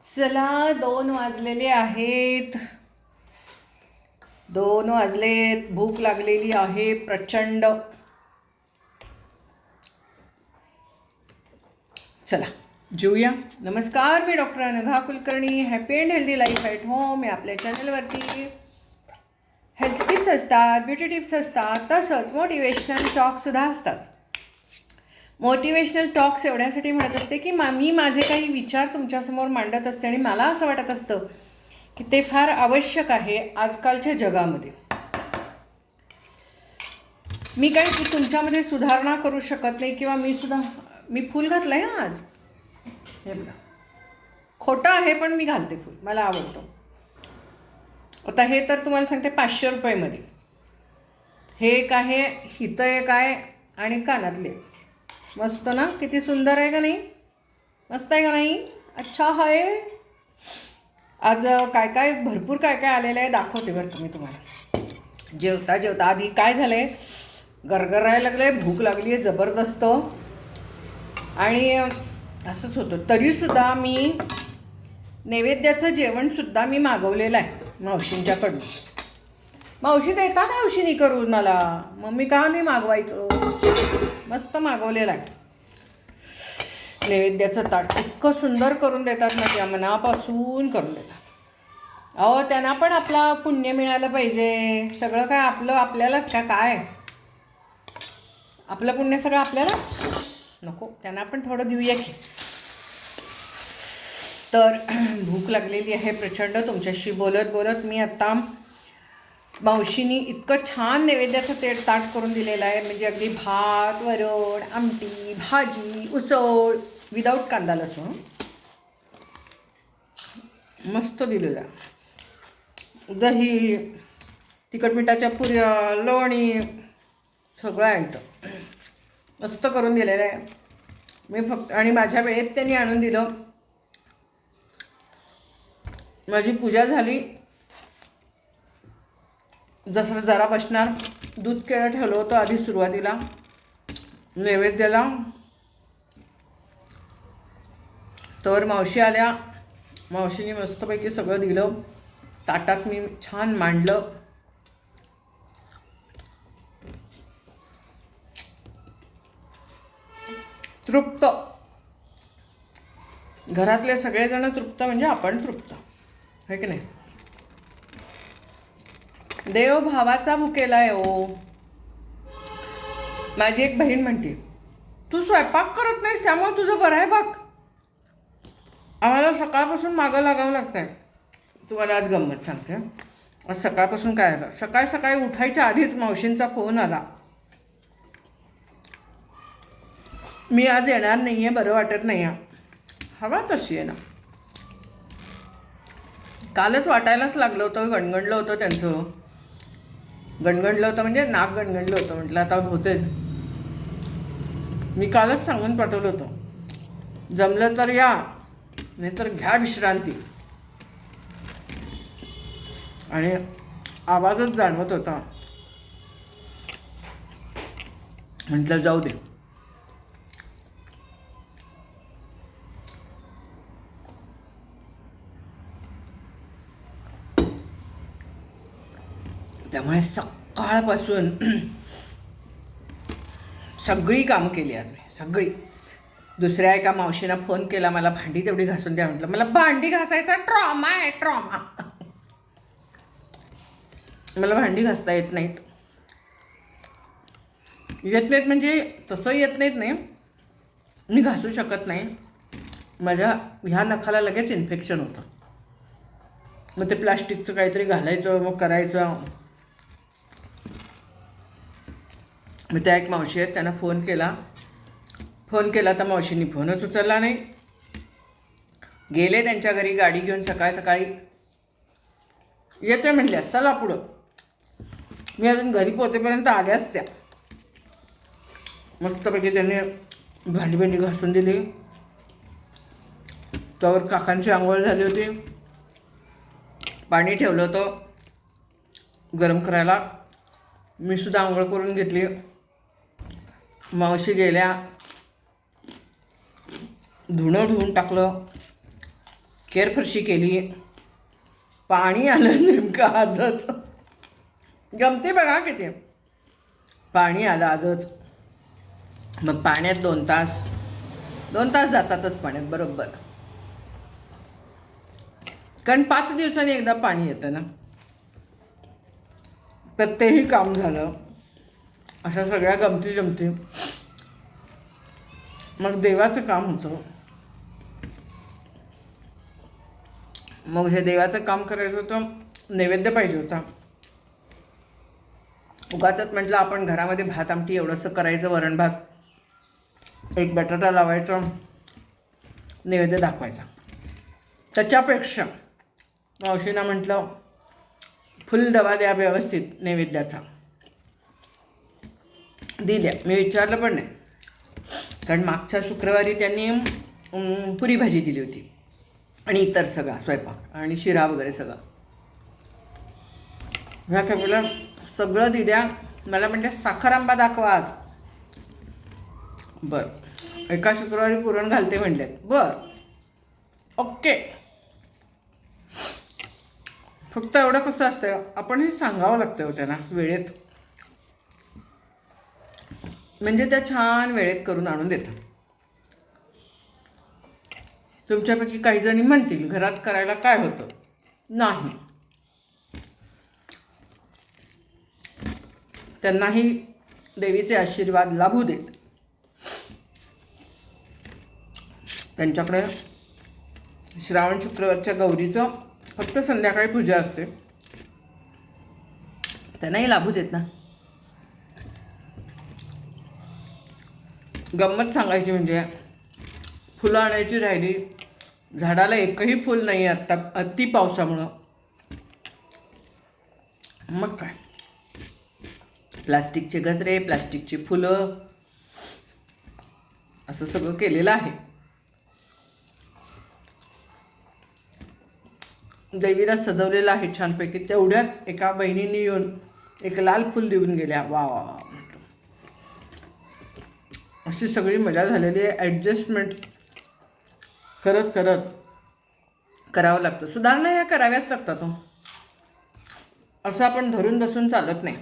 चला दोन वाजलेले आहेत. दोन वाजलेत भूक लागलेली आहे प्रचंड. चला जेऊया. नमस्कार मी doctor Anagha Kulkarni. Happy and healthy life at home या आपल्या चॅनलवरती हेल्थ टिप्स असतात ब्युटी टिप्स असतात तसंच मोटिवेशनल टॉकसुद्धा असतात. मोटिवेशनल टॉक्स एवढ्यासाठी म्हणत असते की मा मी माझे काही विचार तुमच्यासमोर मांडत असते आणि मला असं वाटत असतं की ते फार आवश्यक आहे आजकालच्या जगामध्ये. मी काही तुमच्यामध्ये सुधारणा करू शकत नाही किंवा मी सुद्धा मी फूल घातलं आहे आज. हे बघा. खोटं आहे पण मी घालते फूल. मला आवडतं. आता हे तर तुम्हाला सांगते पाचशे रुपयेमध्ये. हे एक आहे हितं एक आहे आणि कानातले. मस्त ना? किती सुंदर आहे का नाही? मस्त आहे का नाही? अच्छा आहे आज काय काय भरपूर काय काय आलेलं आहे. दाखवते बरं का मी तुम्हाला. जेवता जेवता. आधी काय झालं आहे गरगरायला लागलं आहे भूक लागली आहे जबरदस्त. आणि असंच होतं. तरीसुद्धा मी नैवेद्याचं जेवणसुद्धा मी मागवलेलं आहे मावशींच्याकडून. मावशी देता मावशीनी करून मला? मग मी का नाही मागवायचं? मस्त मागवलेला आहे. नैवेद्याचं ताट इतकं सुंदर करून देतात ना त्या मनापासून करून देतात. अहो त्यांना पण आपला पुण्य मिळालं पाहिजे. सगळं काय आपलं आपल्यालाच का काय? आपलं पुण्य सगळं आपल्याला नको त्यांना पण थोडं देऊया की. तर भूक लागलेली आहे प्रचंड तुमच्याशी बोलत बोलत मी आत्ता मावशीनी इतकं छान नैवेद्याचं तेल ताट करून दिलेलं आहे. म्हणजे अगदी भात वरण आमटी भाजी उसळ विदाऊट कांदा लसूण. मस्त दिलेलं आहे. दही तिखट मिठाच्या पुऱ्या लोणी सगळं आहे मस्त करून दिलेलं आहे. मी फक्त आणि माझ्या वेळेत त्यांनी आणून दिलं. माझी पूजा झाली. जसं जरा बसणार दूध केळं ठेवलं होतं आधी सुरुवातीला. नैवेद्याला. तर मावशी आल्या. मावशीने मस्तपैकी सगळं दिलं. ताटात मी छान मांडलं. तृप्त. घरातले सगळेजण तृप्त म्हणजे आपण तृप्त. आहे की नाही? देव भावाचा भुकेला आहे ओ. माझी एक बहीण म्हणते तू स्वयंपाक करत नाहीस त्यामुळे तुझं बरं आहे बघ आम्हाला सकाळपासून मागं लागावं लागतं आहे तुम्हाला आज गंमत सांगते आज सकाळपासून काय आलं? सकाळी सकाळी उठायच्या आधीच मावशींचा फोन आला. मी आज येणार नाही आहे बरं वाटत नाही आहे हवाच अशी आहे ना. कालच वाटायलाच लागलं होतं गणगणलं होतं त्यांचं. गणगणलं होतं म्हणजे नाक गणगणलं होतं. म्हटलं आता होते मी कालच सांगून पाठवलं होतं. जमलं तर या नाहीतर घ्या विश्रांती. आणि आवाजच जाणवत होता. म्हटलं जाऊ दे. त्यामुळे सकाळपासून सगळी कामं केली आज मी सगळी. दुसऱ्या एका मावशीनं फोन केला मला भांडी तेवढी घासून द्या म्हटलं. मला भांडी घासायचा ट्रॉमा आहे ट्रॉमा मला भांडी घासता येत नाहीत. येत नाहीत म्हणजे तसं येत नाहीत नाही. मी घासू शकत नाही. माझ्या ह्या नखाला लगेच इन्फेक्शन होतं. मग ते प्लास्टिकचं काहीतरी घालायचं मग करायचं. मग त्या एक मावशी आहेत त्यांना फोन केला. फोन केला तर मावशींनी फोनच उचलला नाही. गेले त्यांच्या घरी गाडी घेऊन सकाळी सकाळी. येते म्हणल्या चला पुढं. मी अजून घरी पोहोचेपर्यंत आल्याच त्या. मस्तपैकी त्यांनी भांडी भांडी घासून दिली. त्यावर काकांची आंघोळ झाली होती. पाणी ठेवलं होतं गरम करायला. मी सुद्धा आंघोळ करून घेतली. मावशी गेल्या. धुणं धुवून टाकलं. केरफरशी केली. पाणी आलं नेमकं आजच. गमते बघा किती. पाणी आलं आजच. मग पाण्यात दोन तास. दोन तास जातातच पाण्यात बरोबर. कारण पाच दिवसांनी एकदा पाणी येतं ना. तर तेही काम झालं. अशा सगळ्या गमती जमती. मग देवाचं काम होतं. मग हे देवाचं काम करायचं होतं नैवेद्य पाहिजे होता. उगाचच म्हटलं आपण घरामध्ये भात आमटी एवढंसं करायचं वरण भात. एक बटाटा लावायचं नैवेद्य दाखवायचा. त्याच्यापेक्षा मावशीनं म्हटलं फुल डबा द्या व्यवस्थित नैवेद्याचा. दिल्या. मी विचारलं पण नाही. कारण मागच्या शुक्रवारी त्यांनी पुरी भाजी दिली होती. आणि इतर सगळा स्वयंपाक आणि शिरा वगैरे सगळा. ह्या काय सगळं दिल्या. मला म्हणजे साखर आंबा दाखवा आज. बरं. एका शुक्रवारी पुरण घालते म्हणलेत बरं. ओके. फक्त एवढं कसं असतं आपण हे सांगावं लागतं हो त्यांना वेळेत. म्हणजे त्या छान वेळेत करून आणून देतात. तुमच्यापैकी काही जणी म्हणतील घरात करायला काय होतं? नाही. त्यांनाही देवीचे आशीर्वाद लाभू देत. त्यांच्याकडे श्रावण शुक्रवारच्या गौरीचं फक्त संध्याकाळी पूजा असते. त्यांनाही लाभू देत ना? गंमत सांगायची म्हणजे फुलं आणायची राहिली. झाडाला एकही फुल नाही आत्ता अति पावसामुळं. मग काय? प्लास्टिकचे गजरे प्लास्टिकची फुलं असं सगळं केलेलं आहे. देवीला सजवलेलं आहे छानपैकी तेवढ्यात एका बहिणीने येऊन एक लाल फुल देऊन गेल्या. वा वा वा अशी सगळी मजा झालेली आहे. ॲडजस्टमेंट करत करत करावं लागतं. सुधारणा ह्या कराव्याच लागतात हो. असं आपण धरून बसून चालत नाही.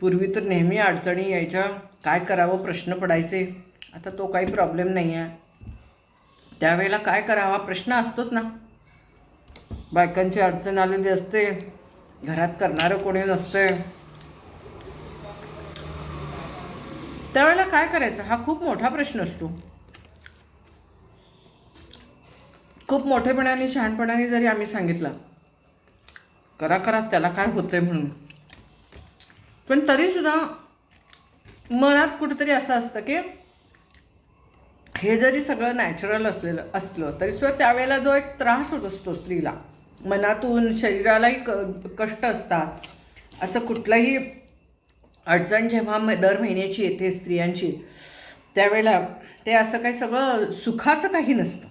पूर्वी तर नेहमी अडचणी यायच्या. काय करावं प्रश्न पडायचे. आता तो काही प्रॉब्लेम नाही आहे. त्यावेळेला काय करावा प्रश्न असतोच ना. बायकांची अडचण आलेली असते. घरात करणारं कोणी नसते त्यावेळेला काय करायचं? हा खूप मोठा प्रश्न असतो. खूप मोठेपणाने शहाणपणाने जरी आम्ही सांगितलं करा करा त्याला काय होतंय म्हणून. पण तरीसुद्धा मनात कुठंतरी असं असतं की हे जरी सगळं नॅचरल असलेलं असलं तरीसुद्धा त्यावेळेला जो एक त्रास होत असतो स्त्रीला मनातून शरीरालाही क कष्ट असतात. असं कुठलंही अडचण जेव्हा म दर महिन्याची येते स्त्रियांची त्यावेळेला ते असं काही सगळं सुखाचं काही नसतं.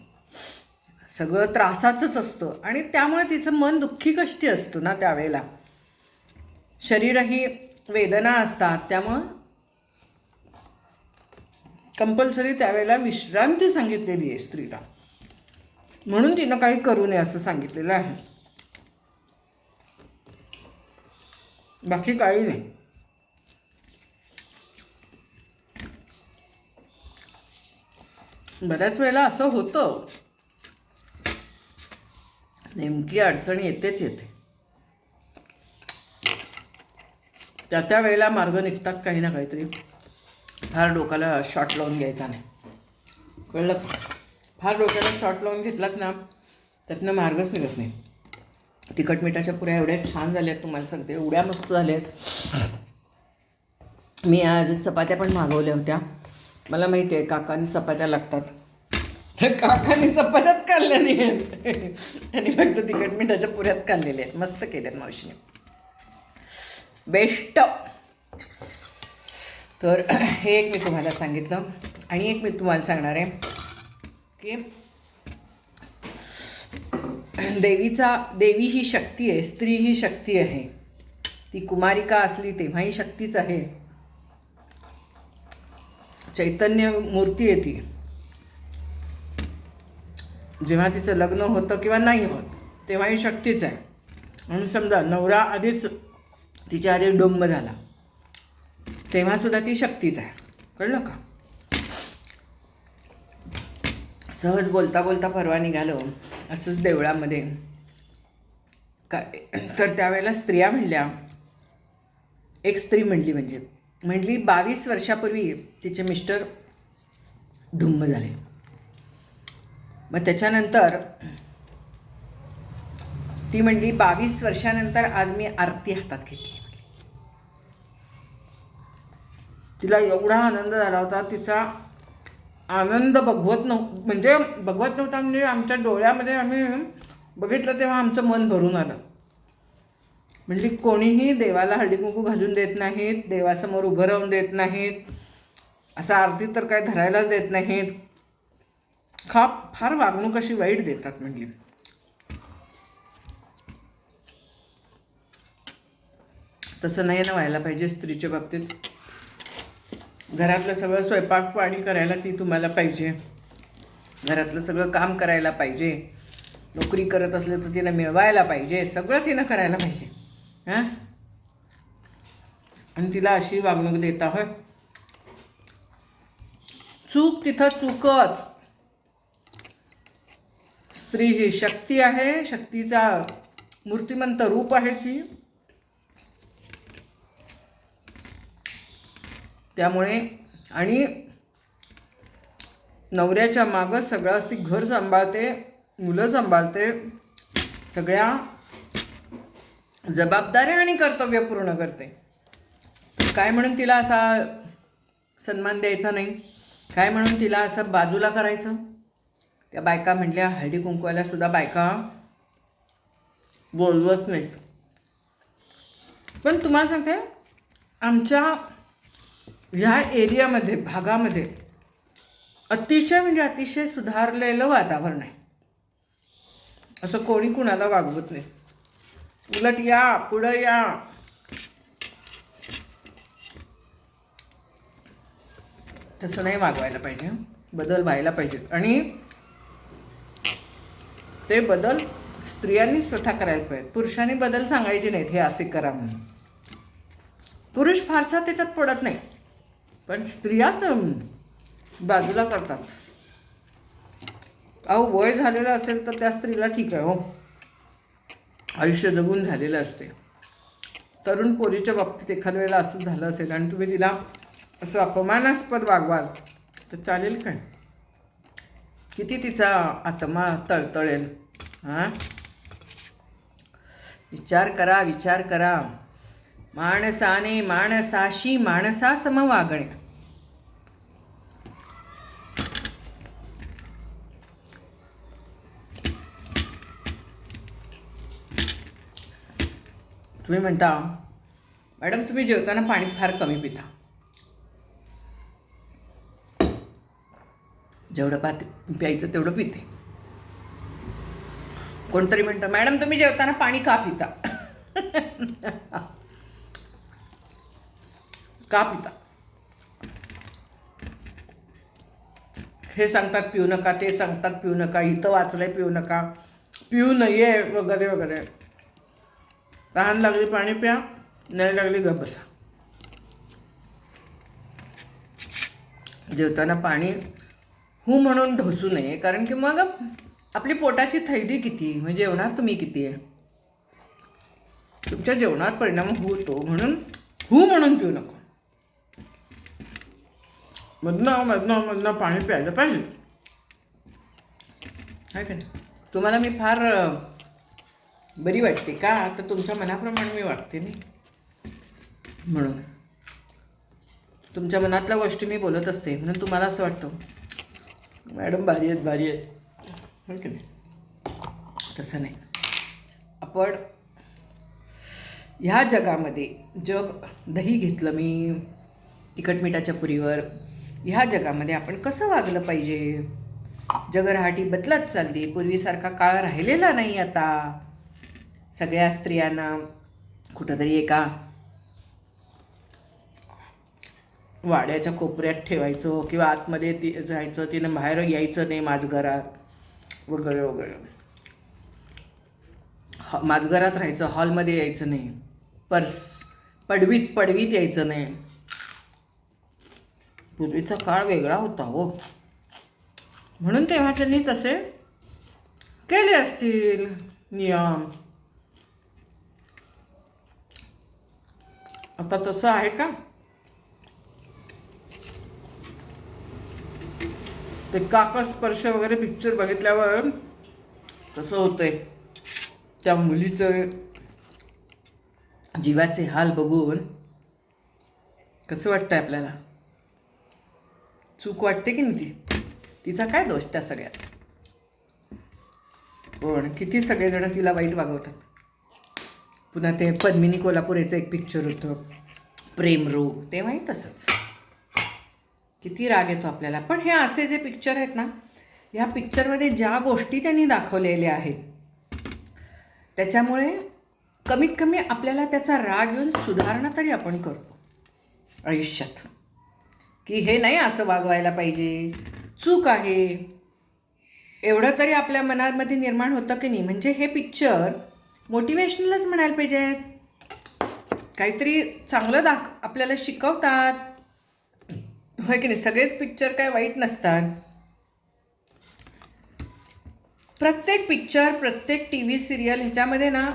सगळं त्रासाचंच असतं आणि त्यामुळे तिचं मन दुःखी कष्टी असतं ना त्यावेळेला. शरीरही वेदना असतात त्यामुळं कंपल्सरी त्यावेळेला विश्रांती सांगितलेली आहे स्त्रीला. म्हणून तिनं काही करू नये असं सांगितलेलं आहे. बाकी काही नाही. बऱ्याच वेळेला असं होतं. नेमकी अडचण येतेच येते. त्या त्या वेळेला मार्ग निघतात काही ना काहीतरी. फार डोक्याला शॉट लावून घ्यायचा नाही. कळलं का? फार डोक्याला शॉट लावून घेतलात ना त्यातनं मार्गच निघत नाही. तिखट मिठाच्या पुऱ्या एवढ्या छान झाल्या आहेत तुम्हाला सांगते. एवढ्या मस्त झाल्या आहेत. मी आज चपात्या पण मागवल्या होत्या. मला माहिती आहे काकांनी चपात्या लागतात. तर काकांनी चपात्याच काढल्या नाही आहेत आणि फक्त तिखट मिठाच्या पुऱ्याच काढलेल्या आहेत. मस्त केल्यात मावशीने. बेस्ट. तर हे एक मी तुम्हाला सांगितलं. आणि एक मी तुम्हाला सांगणार आहे की देवीचा देवी ही शक्ती आहे स्त्री ही शक्ती आहे. ती कुमारिका असली तेव्हाही शक्तीच आहे. चैतन्य मूर्ती आहे ती. जेव्हा तिचं लग्न होतं किंवा नाही होत तेव्हा ही शक्तीच आहे. म्हणून समजा नवरा आधीच तिच्या आधी डोंब झाला. तेव्हासुद्धा ती शक्तीच आहे. कळलं का? सहज बोलता बोलता परवा निघालो असंच देवळामध्ये. काय? तर त्यावेळेला स्त्रिया म्हणल्या एक स्त्री म्हणली म्हणजे म्हणली बावीस वर्षापूर्वी तिचे मिस्टर ढुंब झाले. मग त्याच्यानंतर ती म्हणली बावीस वर्षानंतर आज मी आरती हातात घेतली. तिला एवढा आनंद झाला होता तिचा आनंद बघवत नव्ह म्हणजे बघवत नव्हता म्हणजे आमच्या डोळ्यामध्ये आम्ही बघितलं तेव्हा आमचं मन भरून आलं. म्हणजे कोणीही देवाला हळदीकुंकू घालून देत नाहीत देवासमोर उभं राहून देत नाहीत असं आरती तर काय धरायलाच देत नाहीत. खा फार वागणूक अशी वाईट देतात म्हणजे. तसं नाही ना व्हायला पाहिजे स्त्रीच्या बाबतीत. घरातलं सगळं स्वयंपाक पाणी करायला ती तुम्हाला पाहिजे. घरातलं सगळं काम करायला पाहिजे. नोकरी करत असले तर तिला मिळवायला पाहिजे. सगळं तिनं करायला पाहिजे. हां? आणि तिला अशी वागणूक देता होय. चूक तिथं चूकच. स्त्री ही शक्ती आहे शक्तीचा मूर्तिमंत रूप आहे ती. त्यामुळे आणि नवऱ्याच्या मागं सगळं ती घर सांभाळते मुलं सांभाळते सगळ्या जबाबदाऱ्या आणि कर्तव्य पूर्ण करते. काय म्हणून तिला असा सन्मान द्यायचा नाही? काय म्हणून तिला असं बाजूला करायचं? त्या बायका म्हणल्या हळदी कुंकवाला सुद्धा बायका बोलवत नाहीत. पण तुम्हाला सांगते आमच्या ह्या एरियामध्ये भागामध्ये अतिशय म्हणजे अतिशय सुधारलेलं वातावरण आहे. असं कोणी कुणाला वागवत नाही. उलट या पुढं या. तसं नाही वागवायला पाहिजे. बदल व्हायला पाहिजेत आणि ते बदल स्त्रियांनी स्वतः करायला पाहिजे. पुरुषांनी बदल सांगायचे नाहीत हे असे करा म्हणून. पुरुष फारसा त्याच्यात पडत नाही. पण स्त्रियाच बाजूला करतात. अहो वय झालेलं असेल तर त्या स्त्रीला ठीक आहे हो. आयुष्य जगून झालेलं असते. तरुण पोरीच्या बाबतीत एखाद्या वेळेला असं झालं असेल आणि तुम्ही तिला असं अपमानास्पद वागवाल तर चालेल काय किती तिचा आत्मा तळतळेल हां? विचार करा विचार करा. माणसाने माणसाशी माणसा सम वागणे तुम्ही म्हणता मॅडम तुम्ही जेवताना पाणी फार कमी पिता. जेवढं पाते प्यायचं तेवढं पिते. कोणतरी म्हणतं मॅडम तुम्ही जेवताना पाणी का पिता? का पिता? हे सांगतात पिऊ नका ते सांगतात पिऊ नका इथं वाचलंय पिऊ नका पिऊ नये वगैरे वगैरे. तहान लागली पाणी प्या नाही लागली गप बसा. जेवताना पाणी हू म्हणून ढोसू नये कारण की मग आपली पोटाची थैली किती म्हणजे जेवणार तुम्ही किती आहे? तुमच्या जेवणावर परिणाम होतो म्हणून हू म्हणून पिऊ नको. मधनं मधनं मधनं पाणी प्यायला पाहिजे. आहे का नाही? तुम्हाला मी फार बरी वाटते का? तर तुमच्या मनाप्रमाणे मी वागते नाही म्हणून. तुमच्या मनातल्या गोष्टी मी बोलत असते म्हणून तुम्हाला असं वाटतं. मॅडम भारी आहेत भारी आहेत. हो की नाही? तसं नाही. आपण ह्या जगामध्ये जग दही घेतलं मी तिखट मिठाच्या पुरीवर. ह्या जगामध्ये आपण कसं वागलं पाहिजे? जगरहाटी बदलत चालली. पूर्वीसारखा काळ राहिलेला नाही आता. सगळ्या स्त्रियांना कुठंतरी एका वाड्याच्या कोपऱ्यात ठेवायचो किंवा आतमध्ये ती जायचं तिनं बाहेर यायचं नाही माझघरात वगैरे वगैरे. ह माझघरात राहायचं हॉलमध्ये यायचं नाही. पर्स पडवीत पडवीत यायचं नाही. पूर्वीचा काळ वेगळा होता हो. म्हणून तेव्हा त्यांनी तसे केले असतील नियम. आता तसं आहे का? ते काकस्पर्श वगैरे पिक्चर बघितल्यावर कसं होतंय? त्या मुलीचं जीवाचे हाल बघून कसं वाटतंय आपल्याला? चूक वाटते की नाही ती? तिचा काय दोष त्या सगळ्यात? पण किती सगळेजण तिला वाईट वागवतात? पुन्हा ते पद्मिनी कोल्हापुरेचं एक पिक्चर होतं. प्रेमरोग तेव्हाही तसंच. किती राग येतो आपल्याला. पण हे असे जे पिक्चर आहेत ना ह्या पिक्चरमध्ये ज्या गोष्टी त्यांनी दाखवलेल्या आहेत त्याच्यामुळे कमीत कमी आपल्याला त्याचा राग येऊन सुधारणा तरी आपण करतो. आयुष्यात. की हे नाही असं वागवायला पाहिजे. चूक आहे. एवढं तरी आपल्या मनामध्ये निर्माण होतं की नाही. म्हणजे हे पिक्चर मोटिवेशनलच म्हणायला पाहिजेत काहीतरी चांगलं दाख आपल्याला शिकवतात. होय की नाही? सगळेच पिक्चर काय वाईट नसतात. प्रत्येक पिक्चर प्रत्येक टी व्ही सिरियल ह्याच्यामध्ये ना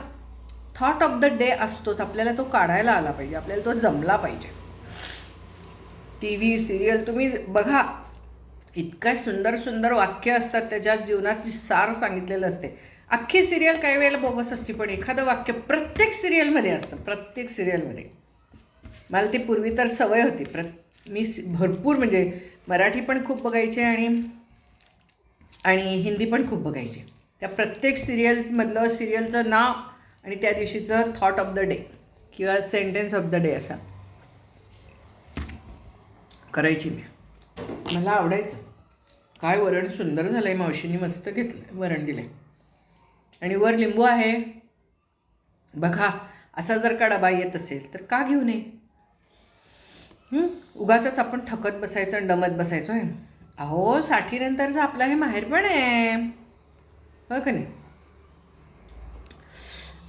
थॉट ऑफ द डे असतोच. आपल्याला तो काढायला आला पाहिजे. आपल्याला तो जमला पाहिजे. टी व्ही सिरियल तुम्ही बघा. इतकं सुंदर सुंदर वाक्य असतात. त्याच्यात जीवनाची सार सांगितलेलं असते. अख्खी सिरियल काही वेळेला बोगस असते पण एखादं वाक्य प्रत्येक सिरियलमध्ये असतं प्रत्येक सिरियलमध्ये मला ती पूर्वी तर सवय होती. प्र मी भरपूर म्हणजे मराठी पण खूप बघायचे आणि आणि हिंदी पण खूप बघायचे. त्या प्रत्येक सिरियलमधलं सिरियलचं नाव आणि त्या दिवशीचं थॉट ऑफ द डे किंवा सेंटेन्स ऑफ द डे असा. करायची मी. मला आवडायचं. काय वरण सुंदर झालं आहे मावशीने मस्त घेतलं वरण दिलं आणि वर लिंबू आहे. बघा असा जर का डबा येत असेल तर का घेऊ नये? उगाच आपण थकत बसायचं आणि डमत बसायचो आहे अहो साठीनंतरचं आपलं हे माहेर पण आहे. हो का नाही?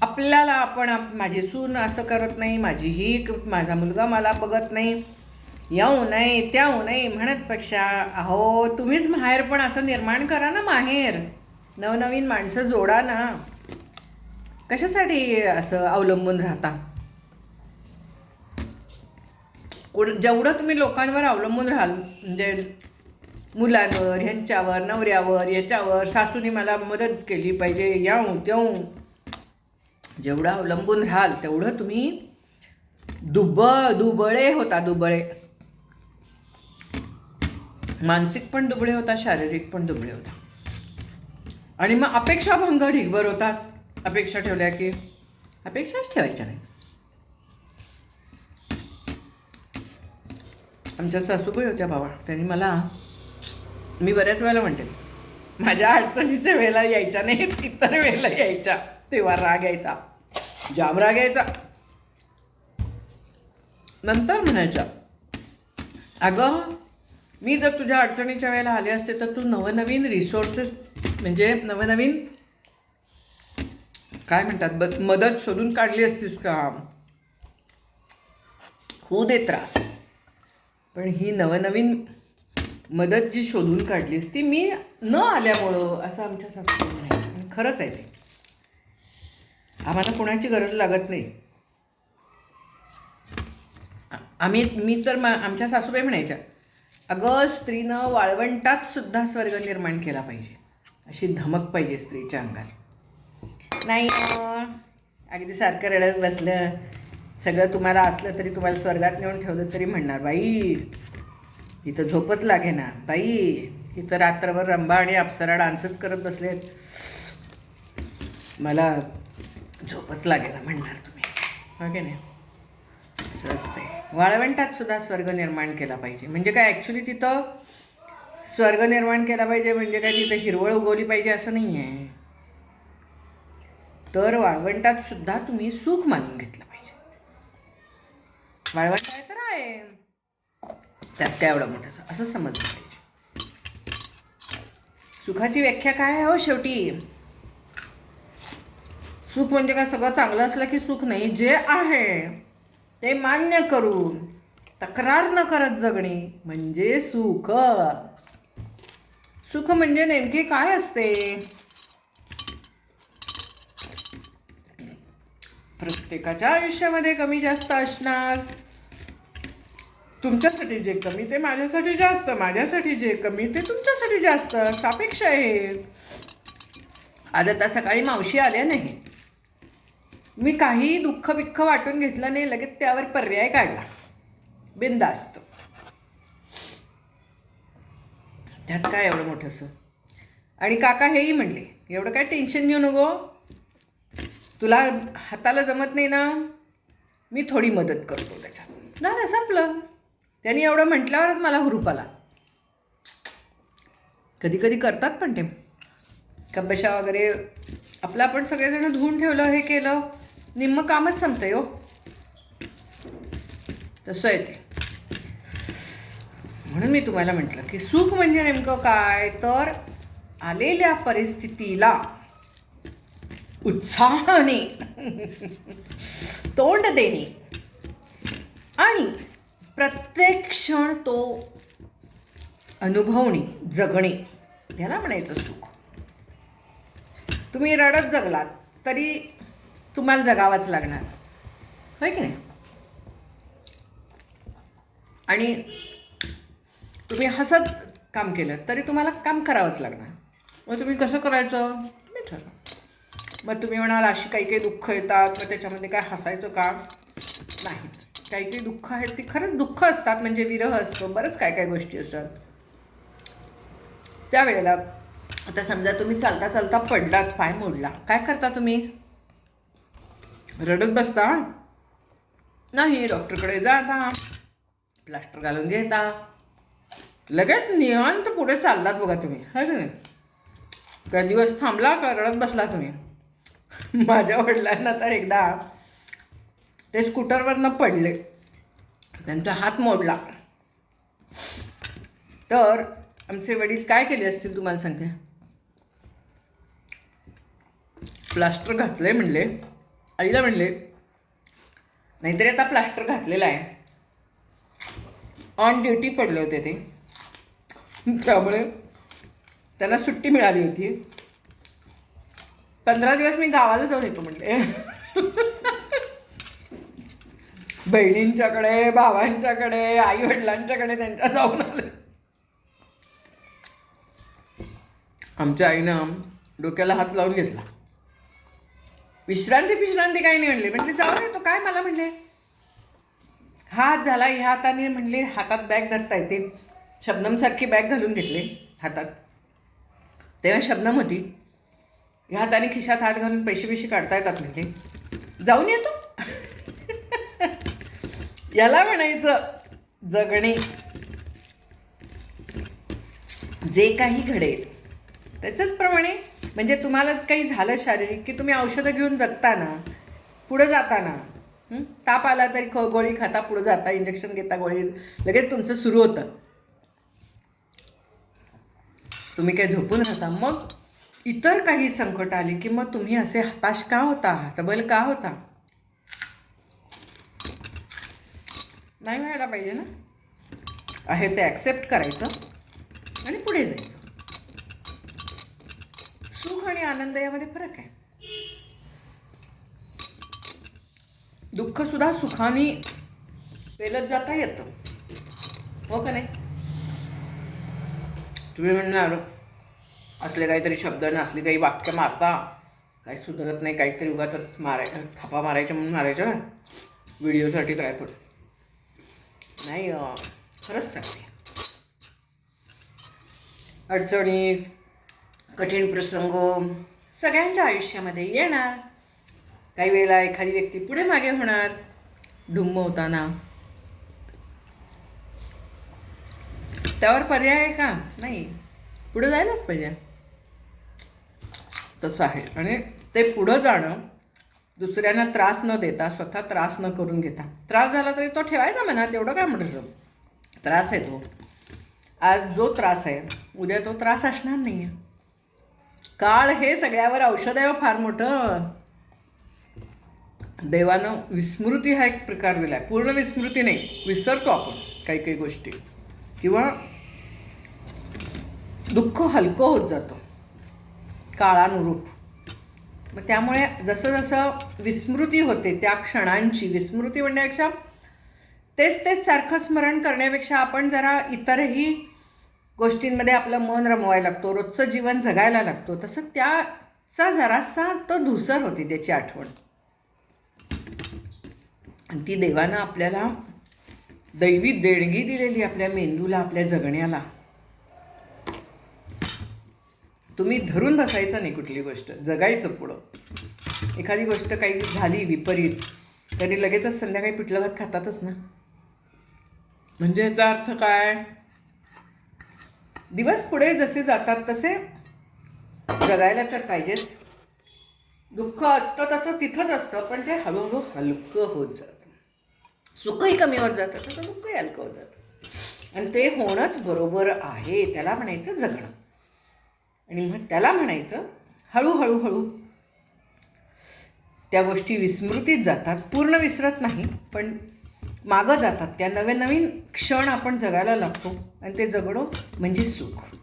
आपल्याला आपण आप- माझी सून असं करत नाही माझी ही माझा मुलगा मला बघत नाही. येऊ नाही त्याऊ नाही म्हणतपेक्षा अहो तुम्हीच माहेर पण असं निर्माण करा ना माहेर. नवनवीन माणसं जोडा ना. कशासाठी असं अवलंबून राहता? कोण जेवढं तुम्ही लोकांवर अवलंबून राहाल म्हणजे मुलांवर ह्यांच्यावर नवऱ्यावर याच्यावर सासूने मला मदत केली पाहिजे याऊ देऊ जेवढं अवलंबून राहाल तेवढं तुम्ही दुब दुबळे होता दुबळे. मानसिक पण दुबळे होता शारीरिक पण दुबळे होता. आणि मग अपेक्षा भंग ढिगभर होतात अपेक्षा ठेवल्या की अपेक्षाच ठेवायच्या नाहीत. आमच्या सासूबाई होत्या बाबा त्यांनी मला मी बऱ्याच वेळेला म्हणते माझ्या अडचणीच्या वेळेला यायच्या नाहीत इतर वेळेला यायच्या. तेव्हा राग यायचा. जाम राग यायचा. नंतर म्हणायच्या अगं मी जर तुझ्या अडचणीच्या वेळेला आले असते तर तू नवनवीन रिसोर्सेस म्हणजे नवनवीन काय म्हणतात? ब मदत शोधून काढली असतीस का? होऊ दे त्रास. पण ही नवनवीन मदत जी शोधून काढलीस ती मी न आल्यामुळं असं आमच्या सासू म्हणायचं आणि खरंच आहे ते. आम्हाला कोणाची गरज लागत नाही. आम्ही मी तर मा आमच्या सासूबाई म्हणायच्या अगं स्त्रीनं वाळवंटात सुद्धा स्वर्ग निर्माण केला पाहिजे. अशी धमक पाहिजे स्त्रीच्या अंगात नाही अगदी सारखं रडत बसलं. सगळं तुम्हाला असलं तरी तुम्हाला स्वर्गात नेऊन ठेवलं तरी म्हणणार बाई इथं झोपच लागे ना बाई इथं रात्रभर रंबा आणि अप्सरा डान्सच करत बसलेत. मला झोपच लागे ना म्हणणार तुम्ही. हो की नाही? असं असते वाळवंटात सुद्धा स्वर्ग निर्माण केला पाहिजे. म्हणजे काय ॲक्च्युली तिथं स्वर्ग निर्माण केला पाहिजे म्हणजे काय तिथे हिरवळ उगवली पाहिजे असं नाही आहे. तर वाळवंटात सुद्धा तुम्ही सुख मानून घेतलं पाहिजे. वाळवंट आहे तर आहे. त्यात काय एवढं मोठं असं समजलं पाहिजे. सुखाची व्याख्या काय आहे हो शेवटी? सुख म्हणजे काय? सगळं चांगलं असलं की सुख नाही. जे आहे ते मान्य करून तक्रार न करत जगणे म्हणजे सुख. सुख म्हणजे नेमके काय असते? प्रत्येकाच्या आयुष्यामध्ये कमी जास्त असणार. तुमच्यासाठी जे कमी ते माझ्यासाठी जास्त माझ्यासाठी जे कमी ते तुमच्यासाठी जास्त. सापेक्ष आहे. आज आता सकाळी मावशी आल्या नाही. मी काही दुःख बिख्ख वाटून घेतलं नाही लगेच त्यावर पर्याय काढला. बिंदास्त त्यात काय एवढं मोठंसं आणि काका हेही म्हणले एवढं काय टेन्शन घेऊ नको. तुला हाताला जमत नाही ना मी थोडी मदत करतो त्याच्यात. नाही संपलं. त्यांनी एवढं म्हटल्यावरच मला हुरूप आला. कधी कधी करतात पण ते. कब्बशा वगैरे आपलं आपण सगळेजण धुवून ठेवलं हे केलं निम्मं कामच संपतं हो. तसं आहे ते. म्हणून मी तुम्हाला म्हटलं की सुख म्हणजे नेमकं काय? तर आलेल्या परिस्थितीला उत्साहाने तोंड देणे. आणि प्रत्येक क्षण तो अनुभवणे जगणे. याला म्हणायचं सुख. तुम्ही रडत जगलात तरी तुम्हाला जगावाच लागणार. होय की नाही? आणि तुम्ही हसत काम केलं तरी तुम्हाला काम करावंच लागणार. मग तुम्ही कसं करायचं? तुम्ही ठरवा. मग तुम्ही म्हणाल अशी काही काही दुःख येतात मग त्याच्यामध्ये काय हसायचं का? नाही. काही काही दुःख आहेत ती खरंच दुःख असतात म्हणजे विरह असतो बरंच काय काय गोष्टी असतात. त्यावेळेला आता समजा तुम्ही चालता चालता पडलात पाय मोडला काय करता तुम्ही? रडत बसता? नाही डॉक्टरकडे जाता प्लास्टर घालून घेता लगेच निवांत पुढे चाललात बघा तुम्ही है का नाही? काही दिवस थांबला का रडत बसला तुम्ही? माझ्या वडिलांना तर एकदा ते स्कूटरवरनं पडले त्यांचा हात मोडला. तर आमचे वडील काय केले असतील तुम्हाला सांगते? प्लास्टर घातले म्हणले आईला म्हणले नाहीतरी आता प्लास्टर घातलेला आहे. ऑन ड्युटी पडले होते ते. त्यामुळे त्यांना सुट्टी मिळाली होती. पंधरा दिवस मी गावाला जाऊन येतो म्हणले बहिणींच्याकडे भावांच्याकडे आई वडिलांच्याकडे त्यांच्या जाऊन आले. आमच्या आईनं डोक्याला हात लावून घेतला. विश्रांती विश्रांती काही नाही म्हणले. म्हणजे जाऊन येतो. काय मला म्हणले? हात झाला ह्या हाताने म्हणले हातात बॅग धरता येते. शबनमसारखी बॅग घालून घेतले हातात. तेव्हा शबनम होती. ह्या हाताने खिशात हात घालून पैसे बिशे काढता येतात म्हणजे जाऊन येतो याला म्हणायचं जगणे. जे काही घडेल त्याच्याचप्रमाणे म्हणजे तुम्हालाच काही झालं शारीरिक की तुम्ही औषधं घेऊन जगताना पुढं जाताना ताप आला तरी ख गोळी खाता पुढं जाता इंजेक्शन घेता गोळी लगेच तुमचं सुरू होतं. तुम्ही काय झोपून राहता? मग इतर काही संकट आली की मग तुम्ही असे हताश का होता? हतबल का होता? नाही व्हायला पाहिजे ना? आहे ते ॲक्सेप्ट करायचं आणि पुढे जायचं. सुख आणि आनंद यामध्ये फरक आहे. दुःख सुद्धा सुखाने पेलत जाता येतं. हो का नाही? तुम्ही म्हणणार असले काहीतरी शब्द आणि असली काही वाक्य मारता. काही सुधारत नाही काहीतरी उगाच माराय थापा मारायच्या म्हणून मारायच्या व्हिडिओसाठी काय पण नाही खरंच सांगते. अडचणी कठीण प्रसंग सगळ्यांच्या आयुष्यामध्ये येणार. काही वेळेला एखादी व्यक्ती पुढे मागे होणार डुंबवताना. होताना त्यावर पर्याय आहे का? नाही. पुढं जायलाच पाहिजे. तसं आहे. आणि ते पुढं जाणं दुसऱ्यांना त्रास न देता स्वतः त्रास न करून घेता. त्रास झाला तरी तो ठेवायचा मनात एवढं काय म्हणायचं? त्रास आहे तो. आज जो त्रास आहे उद्या तो त्रास असणार नाही आहे काळ हे सगळ्यावर औषध आहे हो, फार मोठं. देवानं विस्मृती हा एक प्रकार दिला आहे पूर्ण विस्मृती नाही विसरतो आपण काही काही गोष्टी. किंवा दुःख हलकं होत जातं. काळानुरूप. मग त्यामुळे जसं जसं विस्मृती होते त्या क्षणांची विस्मृती म्हणण्यापेक्षा तेच तेच सारखं स्मरण करण्यापेक्षा आपण जरा इतरही गोष्टींमध्ये आपलं मन रमवायला लागतो रोजचं जीवन जगायला लागतो तसं त्याचा जरासा तो धुसर होती त्याची आठवण. आणि ती देवानं आपल्याला दैवी देणगी दिलेली आपल्या मेंदूला आपल्या जगण्याला. तुम्ही धरून बसायचं नाही कुठली गोष्ट जगायचं पुढं. एखादी गोष्ट काही झाली विपरीत तरी लगेचच संध्याकाळी पिठलं भात खातातच ना. म्हणजे याचा अर्थ काय? दिवस पुढे जसे जातात तसे जगायला तर पाहिजेच. दुःख असतं तसं तिथंच असतं पण ते हळूहळू हलकं होत जातं. सुखही कमी होत जातं तसं दुःखही हलकं होत जातं. आणि ते होणंच बरोबर आहे त्याला म्हणायचं जगणं. आणि मग त्याला म्हणायचं हळूहळू हळू. त्या गोष्टी विस्मृतीत जातात पूर्ण विसरत नाही पण मागं जातात. त्या नवे नवीन क्षण आपण जगायला लागतो आणि ते जगणं म्हणजे सुख.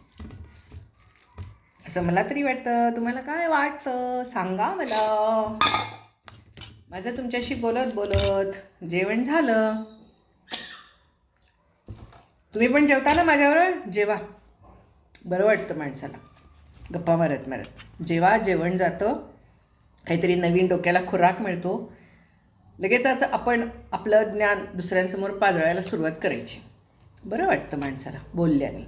असं मला तरी वाटतं. तुम्हाला काय वाटतं? सांगा मला. माझं तुमच्याशी बोलत बोलत जेवण झालं. तुम्ही पण जेवता ना माझ्यावर जेवा. बरं वाटतं माणसाला. गप्पा मारत मारत. जेव्हा जेवण जातं काहीतरी नवीन डोक्याला खुराक मिळतो लगेचच आपण आपलं ज्ञान दुसऱ्यांसमोर पाजळायला सुरुवात करायची. बरं वाटतं माणसाला बोलल्याने.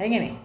आहे की नाही?